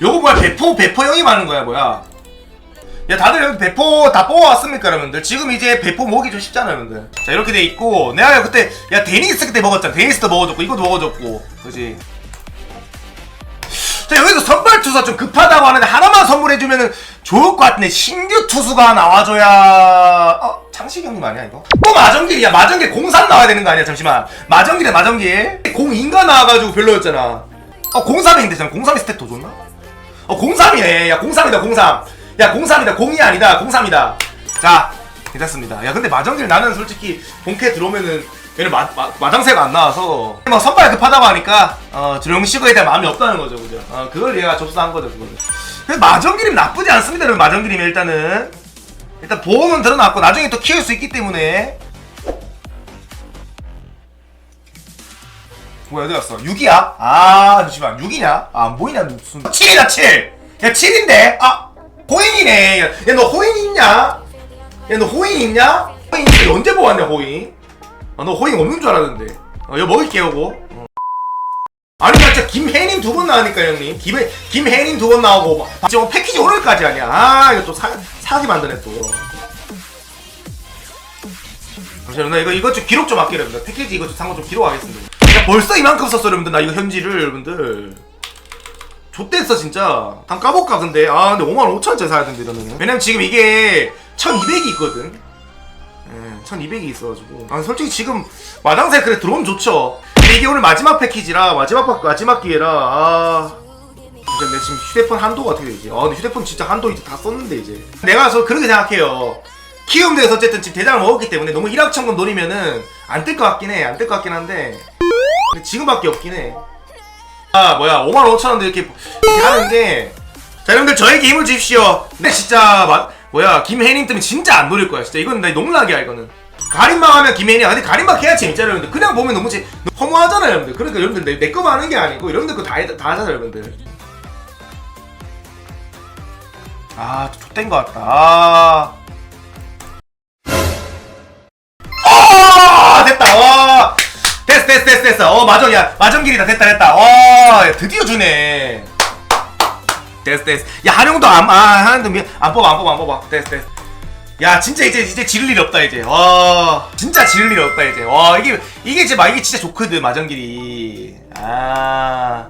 요거 뭐야? 배포 배포 형이 많은 거야 뭐야? 야 다들 여기 배포 다 뽑아왔습니까 여러분들? 지금 이제 배포 모으기 좀 쉽잖아 여러분들. 자 이렇게 돼 있고. 내가 그때 야 데니스 그때 먹었잖아. 데니스도 먹어줬고 이것도 먹어줬고. 그지? 자 여기서 선발 투수 좀 급하다고 하는데 하나만 선물해주면은 좋을 것 같은데 신규 투수가 나와줘야 어 창식 형님 아니야 이거? 또 마정길이야 마정길 공삼 나와야 되는 거 아니야? 잠시만. 마정길에 마정길. 공인가 나와가지고 별로였잖아. 어 03인데 잠깐 03이 스탯 더 좋나? 어 03이네. 야 03이다 03 야 03이다. 02이 아니다. 03이다. 자 괜찮습니다. 야 근데 마정길 나는 솔직히 본캐 들어오면은 얘는 마, 마, 마장새가 안 나와서 막 선발 급하다고 하니까 어 조영식에 대한 마음이 없다는 거죠 그죠? 어 그걸 얘가 접수한 거죠 그거는. 근데 마정길이면 나쁘지 않습니다 여러분. 마정길이면 일단은. 일단 보험은 들어놨고 나중에 또 키울 수 있기 때문에 뭐야 어디 갔어 6이야? 아 잠시만 6이냐? 아, 안 보이냐 무슨 7이다 7! 야 7인데? 아 호잉이네 야 너 호잉 있냐? 야 너 호잉 있냐? 호잉 있어 언제 보았냐 호잉? 아너 호잉 없는 줄 알았는데 어 이거 먹을게 요거 어. 아니 나 진짜 김혜님 두 번 나오니까 형님 김, 김혜님 두 번 나오고 막 지금 패키지 오늘까지 아니야 아 이거 또 사, 사기 만드네 또 잠시만요 나 이거 이거 좀 기록 좀 여러분들 패키지 이거 좀 상호 좀 기록하겠습니다 야 벌써 이만큼 썼어 여러분들. 나 이거 현지를 여러분들. 좆됐어 진짜. 한 까볼까 근데? 아 근데 5만 5천원짜리 사야 된다 이러면 왜냐면 지금 이게 1200이 있거든? 예, 1200이 있어가지고. 아 솔직히 지금 마당새 그래 들어오면 좋죠. 근데 이게 오늘 마지막 패키지라 마지막 파- 마지막 기회라 아. 진짜 내 지금 휴대폰 한도가 어떻게 되지? 아 근데 휴대폰 진짜 한도 이제 다 썼는데 이제. 내가 저 그렇게 생각해요 키움대에서 어쨌든 지금 대장을 먹었기 때문에 너무 일확천금 노리면은 안 뜰 것 같긴 해 안 뜰 것 같긴 한데. 지금밖에 없긴 해. 아 뭐야. 5만 5천 원도 이렇게, 이렇게 하는데 자 여러분들 저에게 힘을 주십시오. 근데 진짜 마, 뭐야. 김혜님 때문에 진짜 안 노릴 거야 진짜. 이건 나 농락이야 이거는. 가림막 하면 김혜니야 근데 가림막 해야 재밌잖아요 여러분들. 그냥 보면 너무 재, 허무하잖아요 여러분들. 그러니까 여러분들 내, 내 거만 하는 게 아니고 여러분들 거다 다 하잖아요 여러분들. 아 X된 거 같다. 아 됐어 됐어 됐어. 어 마정 야 마정 길이다. 됐다 됐다. 와 야, 드디어 주네. 됐어 됐어. 야 한용도 안아 하는데 미- 안 뽑아 안 뽑아 안 뽑아. 됐어 됐어. 야 진짜 이제 이제 지를 일이 없다 이제. 와 진짜 지를 일이 없다 이제. 와 이게 이게 이제 막 이게 진짜 좋거든 마정길이. 아.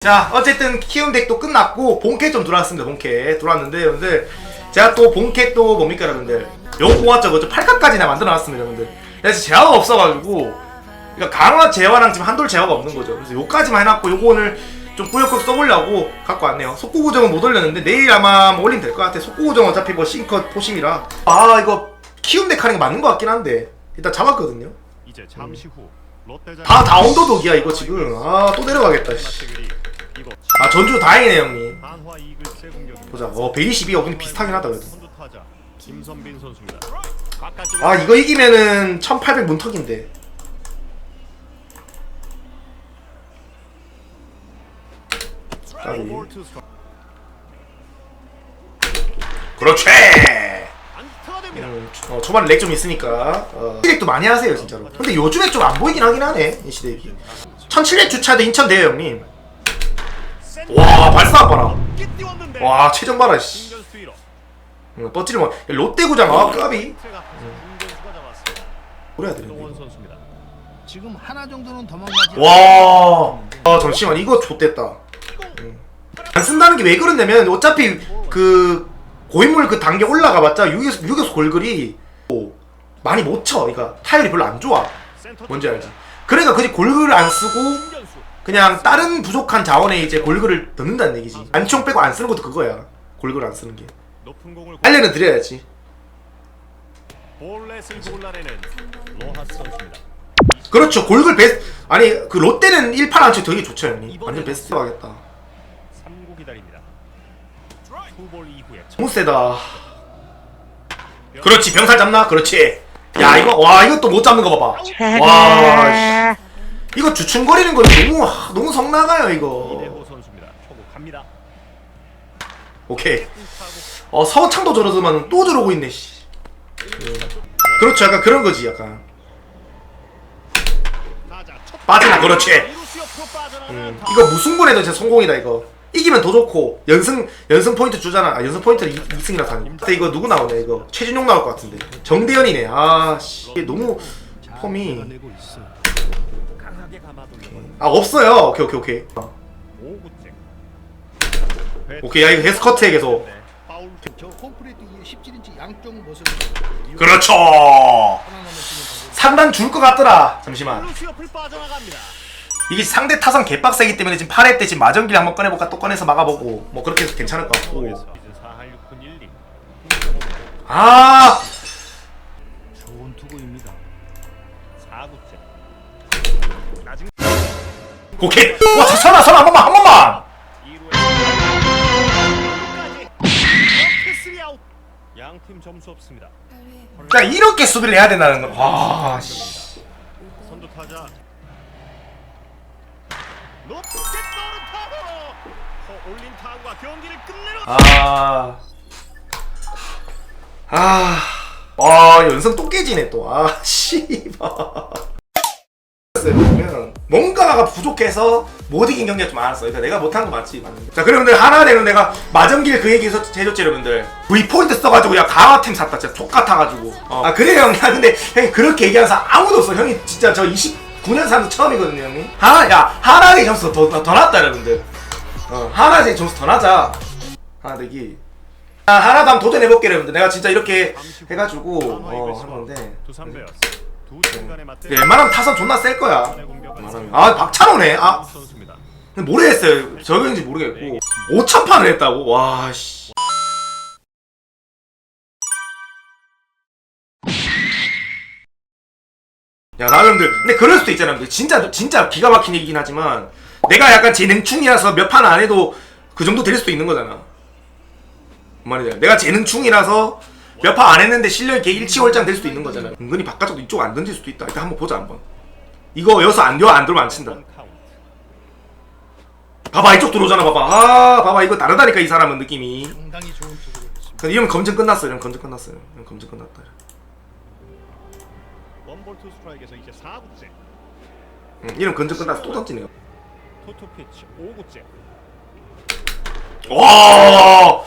자 어쨌든 키움 덱도 끝났고 본캐 좀 들어왔습니다 본캐. 들어왔는데 여러분들. 제가 또 본캐 또 뭡니까 여러분들? 요 공화적 어저 8각까지나 만들어놨습니다 여러분들 그래서 제화가 없어가지고 그러니까 강화 제화랑 지금 한돌 제화가 없는 거죠. 그래서 요까지만 해놨고 요거 오늘 좀 꾸역꾸역 써보려고 갖고 왔네요. 속구 고정은 못 올렸는데 내일 아마 뭐 올리면 될 것 같아. 속구 고정 어차피 뭐 싱컷 포심이라. 아 이거 키움 덱 하는 게 맞는 것 같긴 한데. 일단 잡았거든요. 이제 잠시 후 다 다운도독이야 이거 지금. 아 또 내려가겠다 씨. 아 전주 다행이네 형님. 보자. 어 122, 어 비슷하긴 하다 그래도. 김선빈 선수입니다. 아 이거 이기면은 1800 문턱인데. 까비. 그렇지. 음, 어, 초반에 렉 좀 있으니까. 어, 렉도 많이 하세요 진짜로. 근데 요즘에 좀 안 보이긴 하긴 하네 이 시대기 1700 주차도 인천 대요 형님. 와 발사 봐라 와 최정 봐라 씨 응, 뻗지를 뭐 롯데구장 아 까비 동원 되는데 선수입니다. 지금 하나 정도는 도망가지 와, 아 잠시만 이거 좆됐다. 응. 안 쓴다는 게 왜 그러냐면 어차피 그 고인물 그 단계 올라가봤자 유격수, 유격수 골글이 뭐 많이 못 쳐. 그러니까 타율이 별로 안 좋아. 뭔지 알지? 그러니까 그지 골글을 안 쓰고. 그냥 다른 부족한 자원에 이제 골글을 넣는다는 얘기지. 안총 빼고 안 쓰는 것도 그거야. 골글 안 쓰는 게. 높은 공을 알려는 드려야지. 볼넷을 골라내는 로하스 선수입니다. 그렇죠. 골글 베스트. 아니 그 롯데는 1판 안쳐 되게 좋죠 형님. 완전 베스트 하겠다. 3구 기다립니다. 투볼 이후에 너무 세다. 그렇지 병살 잡나? 그렇지. 야 이거 와 이것도 못 잡는 거 봐봐. 와 씨. 이거 주춤거리는 거 너무 하, 너무 성 나가요 이거. 이대호 선수입니다. 초구 갑니다. 오케이. 어 서창도 저러더만 또 저러고 있네. 씨. 음. 그렇죠 약간 그런 거지 약간. 빠지나 그렇지. 음, 타- 이거 무승부해도 진짜 성공이다 이거 이기면 더 좋고 연승 연승 포인트 주잖아 아, 연승 포인트는 2, 승이라서 하니 근데 이거 누구 나오네 이거 최준용 나올 것 같은데 정대현이네 아씨 너무 잘 폼이 아 없어요 오케이 오케이 오케이 어, 5구째 오케이 야 이거 헤스커트에 계속 저 홈플레이트 17인치 양쪽 모습을 그렇죠 편안함을 쓰는 방법. 상단 줄 것 같더라. 잠시만. 루시 옆을 빠져나갑니다. 이게 상대 타선 개빡세기 때문에 지금 8회 때 지금 마전길 한번 꺼내볼까 또 꺼내서 막아보고 뭐 그렇게 해서 괜찮을 것 같고. 시즌 4할 6푼 1리. 아! 좋은 투구입니다. 4구째. 낮은 오케이. 와 선아 선아 한 번만 한 번만 팀 점수 없습니다 야 이렇게 수비를 해야 된다는 건 와, 씨. 선두 타자 높게 떠오른 타구 허 올린 타구가 경기를 끝내려 아. 아. 와, 연승 또 깨지네, 또. 아, 씨발. 뭔가가 부족해서 못 이긴 경기가 좀 많았어. 그러니까 내가 못한 거 맞지, 맞는데. 자, 그러면들 하나 되는 내가 마전길 그 얘기 해줬- 해줬지, 여러분들. V 포인트 써가지고 야 강화템 샀다, 진짜 족 같아가지고. 어. 아 그래요, 형님. 아, 근데 형이 그렇게 얘기하는 사람 아무도 없어. 형이 진짜 저 29년 사는 처음이거든요, 형님. 하나, 야 하나의 점수 더, 더, 더 낫다, 여러분들. 어, 하나의 점수 더 나자. 하나 되기. 아, 하나도 한번 도전해볼게, 여러분들. 내가 진짜 이렇게 해가지고, 어, 두 중간에 맞대 웬만하면 타선 존나 셀 거야. 공격은 웬만하면. 아, 박찬호네. 아, 근데 모르겠어요. 적용인지 모르겠고. 5천 판을 했다고? 와, 씨. 야, 나 여러분들. 근데 그럴 수도 있잖아. 진짜, 진짜 기가 막힌 얘기긴 하지만, 내가 약간 재능충이라서 몇 판 안 해도 그 정도 될 수도 있는 거잖아. 뭔 말이야. 내가 재능충이라서 몇 판 안 했는데 실력이 일치월장 될 수도 있는 거잖아. 은근히 바깥쪽도 이쪽 안 던질 수도 있다. 일단 한번 보자, 한번. 이거 여기서 안, 여안 들어오면 안 친다. 봐봐 이쪽 들어오잖아 봐봐. 아 봐봐 이거 다르다니까 이 사람은 느낌이. 상당히 좋은 투구를 했습니다. 근데 이러면 검증 끝났어 이러면 검증 끝났어요. 이러면 검증 끝났다. 원볼 투 스트라이크에서 이제 4구째. 응, 이러면 검증 끝났어 또 던지네요. 토토 피치 5구째. 와!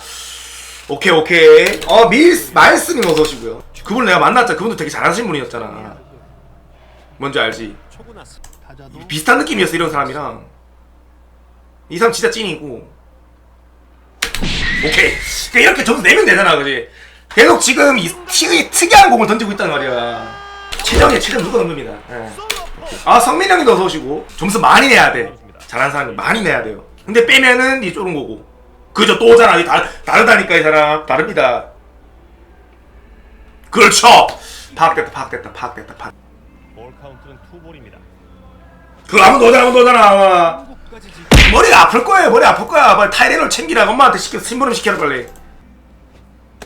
오케이 오케이. 어 밀스 마일스님 어서 오시고요. 그분 내가 만났잖아. 그분도 되게 잘하시는 분이었잖아. 뭔지 알지? 초구 났습니다. 타자도 비슷한 느낌이었어 이런 사람이랑 이 사람 진짜 찐이고. 오케이. 그러니까 이렇게 점수 내면 되잖아 그지? 계속 지금 이 특이, 특이한 공을 던지고 있단 말이야. 최정의 최정 누가 넘깁니다. 예. 아 성민 형님도 어서 오시고. 점수 많이 내야 돼. 잘하는 사람이 많이 내야 돼요. 근데 빼면은 이 좁은 거고. 그죠 또 오잖아. 이 다, 다르다니까 이 사람. 다릅니다. 그렇죠. 파악됐다 파악됐다 파악됐다 파악. 볼 카운트는 투볼입니다. 그거 한번 더 오잖아 더 오잖아 머리가 아플 거예요. 머리 아플 거야. 빨리 타이레놀 챙기라고 엄마한테 시켜 심부름 시켜라 빨리.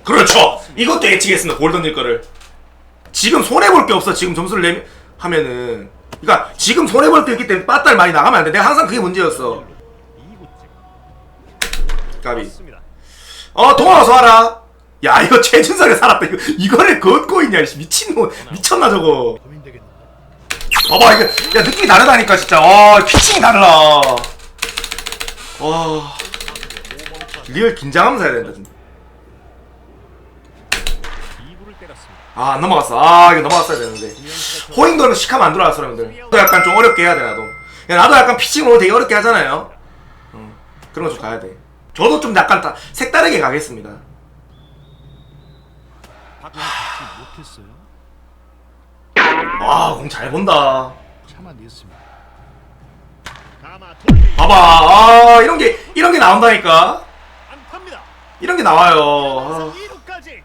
그렇죠. 이것도 예측했습니다. 볼 던질 거를. 지금 손해 볼 게 없어. 지금 점수를 내면 하면은. 그러니까 지금 손해 볼 게 있기 때문에 빠따를 많이 나가면 안 돼. 내가 항상 그게 문제였어. 2구째 까비. 어 동원 어서 와라. 야 이거 최준석이 살았다. 이거 이거를 걷고 있냐? 씨, 미친놈 미쳤나 저거. 봐봐 이게 야 느낌이 다르다니까 진짜. 와 피칭이 달라. 와 리얼 긴장하면서 해야 된다 진짜. 2구를 때렸습니다 아, 안 넘어갔어. 아, 이거 넘어갔어야 되는데. 호잉도는 시카면 안 들어왔어, 여러분들. 나도 약간 좀 어렵게 해야 돼, 나도. 야, 나도 약간 피칭으로 되게 어렵게 하잖아요. 어, 그런 거 좀 가야 돼. 저도 좀 약간 다 색다르게 가겠습니다. 못했어요. 와, 공 잘 본다. 참아냈습니다. 봐봐. 아, 이런 게, 이런 게 나온다니까. 이런 게 나와요. 2루까지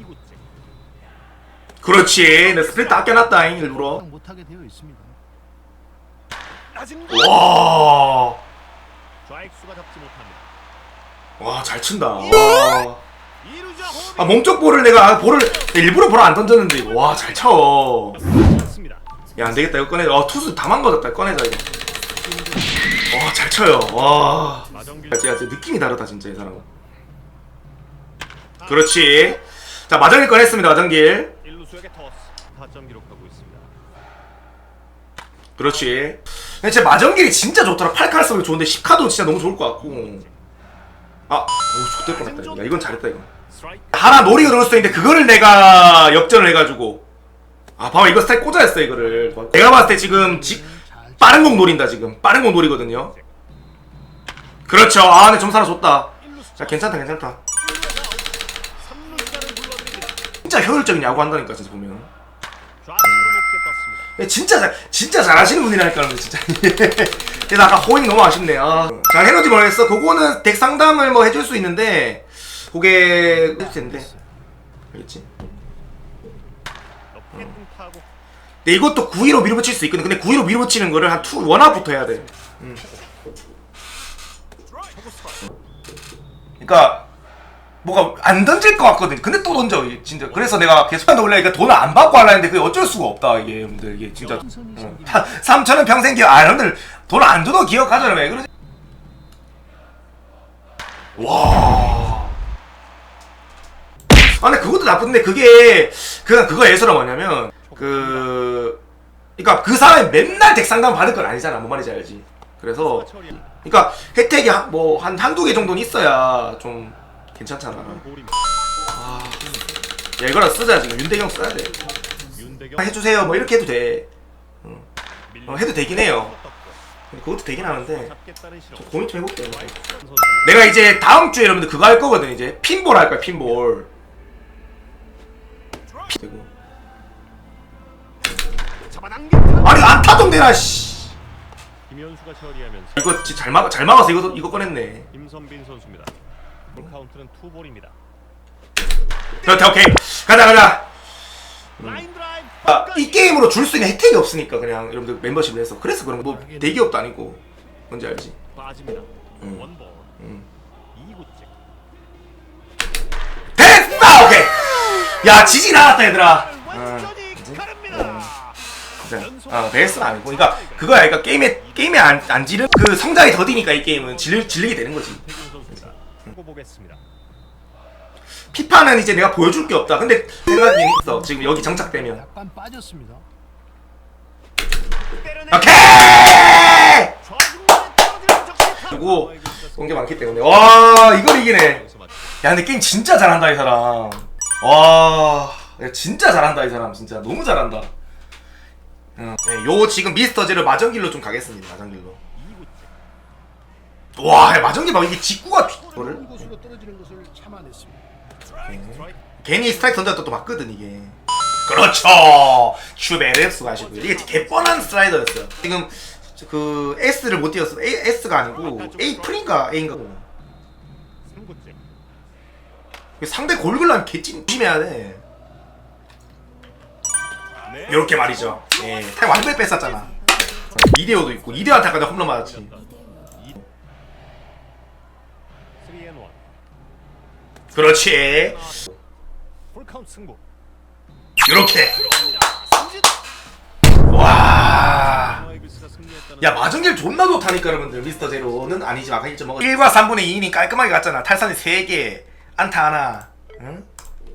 2구째 아, 그렇지. 내 스플릿 아껴놨다잉, 일부러. 못하게 되어 있습니다. 낮은 와. 좌익수가 잡지 못합니다 와, 잘 친다. 와. 2루자 홈이 아, 몸쪽 볼을 내가 볼을, 일부러 볼을 안 던졌는데, 이거. 와, 잘 쳐. 야, 안 되겠다. 이거 꺼내자. 어, 투수 다 망가졌다. 꺼내자, 이거. 와, 잘 쳐요. 와. 야, 진짜 느낌이 다르다, 진짜, 이 사람은. 그렇지. 자, 마정길 꺼냈습니다, 마정길. 1루수에게 토스 타점 기록하고 있습니다 그렇지. 진짜 마정길이 진짜 좋더라. 8카드 쓰면 좋은데 10카도 진짜 너무 좋을 것 같고. 아, 오, 좋될 뻔했다. 야, 이건 잘했다 이거. 하나 들어올 수도 있는데 그거를 내가 역전을 해가지고. 아, 봐봐 이거 스타일 꽂아였어 이거를. 내가 봤을 때 지금 지, 빠른 공 노린다 지금. 빠른 공 노리거든요. 그렇죠. 아, 근데 점수 하나 줬다. 자, 괜찮다, 괜찮다. 3루자를 불러드립니다. 진짜 효율적인 야구 한다니까 진짜 보면. 예, 진짜 잘, 진짜 잘하시는 분이라니까 진짜. 그래서 아까 호잉 너무 아쉽네. 아. 잘 해놓지 모르겠어. 그거는 덱 상담을 뭐 해줄 수 있는데 그게 해줄 텐데. 알겠지? 높게 뜬 타고 근데 이것도 9위로 밀어붙일 수 있거든. 근데 9위로 밀어붙이는 거를 한 투, 원화부터 해야 돼. 음. 초구 스트라이크. 그러니까 뭐가 안 던질 것 같거든. 근데 또 던져 이게 진짜. 그래서 내가 계속 한다 원래 이게 돈을 안 받고 하려는데 그게 어쩔 수가 없다 이게 여러분들 이게 진짜. 어. 3천원 평생 기억. 아 여러분들 돈 안 줘도 기억하잖아 왜 그러지? 와. 아 근데 그것도 나쁜데 그게 그냥 그거 예서라 뭐냐면 그 그러니까 그 사람이 맨날 덱상담 받을 건 아니잖아. 뭔 말인지 알지? 그래서. 그러니까 혜택이 뭐한 한두 개 정도는 있어야 좀 괜찮잖아. 볼입니다. 야 이거라 쓰자 지금 윤대경 써야 돼. 윤대경 해주세요 뭐 이렇게 해도 돼. 밀려 어, 해도 되긴 해요. 그것도 되긴 하는데 실험. 고민 좀 해볼게. 스트라이크 선수. 내가 이제 다음 주에 여러분들 그거 할 거거든 이제 핀볼 할 거야 핀볼. 되고. 아니 안타 좀 내라 씨. 김현수가 처리하면서 이거 진짜 잘 막, 잘 막아서 이거 이거 꺼냈네. 임선빈 선수입니다. 카운트는 투볼입니다. 자, 오케이 가자 가자. 라인 드라이브. 아, 이 게임으로 줄 수 있는 혜택이 없으니까 그냥 여러분들 멤버십을 해서 그래서 그런 거. 뭐 대기업도 아니고 뭔지 알지? 빠집니다. 음. 원볼. 음. 야 지진 않았다 얘들아. 완전히 가릅니다. 진짜. 어, 베스는 아니고, 그러니까 그거야, 그러니까 게임에 게임에 안, 안 지른 그 성장이 더디니까 이 게임은 질 질리게 되는 거지. 보겠습니다. 피파는 이제 내가 보여줄 게 없다. 근데 생각이 있어. 지금 여기 정착되면. 약간 빠졌습니다. 오케이. 그리고 온게 많기 때문에 와 이걸 이기네. 야 근데 게임 진짜 잘한다 이 사람. 와 야, 진짜 잘한다 이 사람 진짜 너무 잘한다. 응. 네, 요 지금 미스터 제를 마정길로 좀 가겠습니다 마정길로. 2구째. 와 야, 마정길 봐 이게 직구가 이거를 좋은 곳으로 떨어지는 것을 참아냈습니다. 스트라이크. 괜히 스트라이크 던졌다 또 맞거든 이게. 그렇죠. 슈베레스 가시고 이게 개뻔한 슬라이더였어요. 지금 그 S를 못 띄웠어. A, S가 아니고 A 프린가 A인가. 상대 골글라면 개찐 조심해야 돼. 네. 요렇게 말이죠. 예, 타임 완전히 뺐었잖아. 이대호도 있고 이대호한테 아까 홈런 맞았지. 3앤 1. 그렇지. 요렇게. 와. 야 마정길 존나 좋다니까 여러분들 미스터 제로는 아니지만 아까 1.5 1과 3분의 2이니 깔끔하게 갔잖아 탈산이 3개 안타 하나 응?